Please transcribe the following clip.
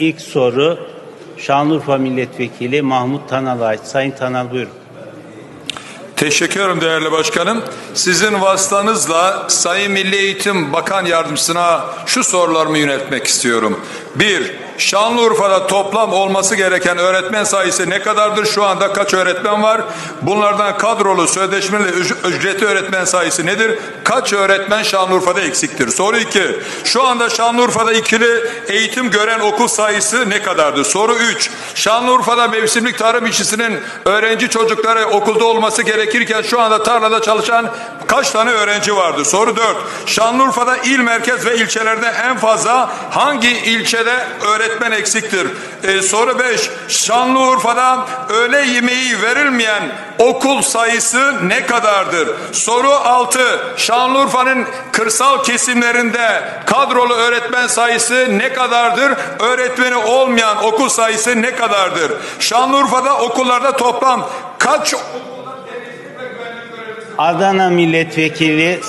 ilk soru Şanlıurfa Milletvekili Mahmut Tanal'a ait. Sayın Tanal buyurun. Teşekkür ederim değerli başkanım. Sizin vasıtanızla Sayın Milli Eğitim Bakan Yardımcısına şu sorularımı yöneltmek istiyorum. Bir, Şanlıurfa'da toplam olması gereken öğretmen sayısı ne kadardır? Şu anda kaç öğretmen var? Bunlardan kadrolu, sözleşmeli, üc- ücretli öğretmen sayısı nedir? Kaç öğretmen Şanlıurfa'da eksiktir? Soru iki, şu anda Şanlıurfa'da ikili eğitim gören okul sayısı ne kadardır? Soru üç, Şanlıurfa'da mevsimlik tarım işçisinin öğrenci çocukları okulda olması gerekirken şu anda tarlada çalışan kaç tane öğrenci vardır? Soru 4. Şanlıurfa'da il merkez ve ilçelerde en fazla hangi ilçede öğretmen eksiktir? Ee, soru 5. Şanlıurfa'da öğle yemeği verilmeyen okul sayısı ne kadardır? Soru 6. Şanlıurfa'nın kırsal kesimlerinde kadrolu öğretmen sayısı ne kadardır? Öğretmeni olmayan okul sayısı ne kadardır? Şanlıurfa'da okullarda toplam kaç Adana Milletvekili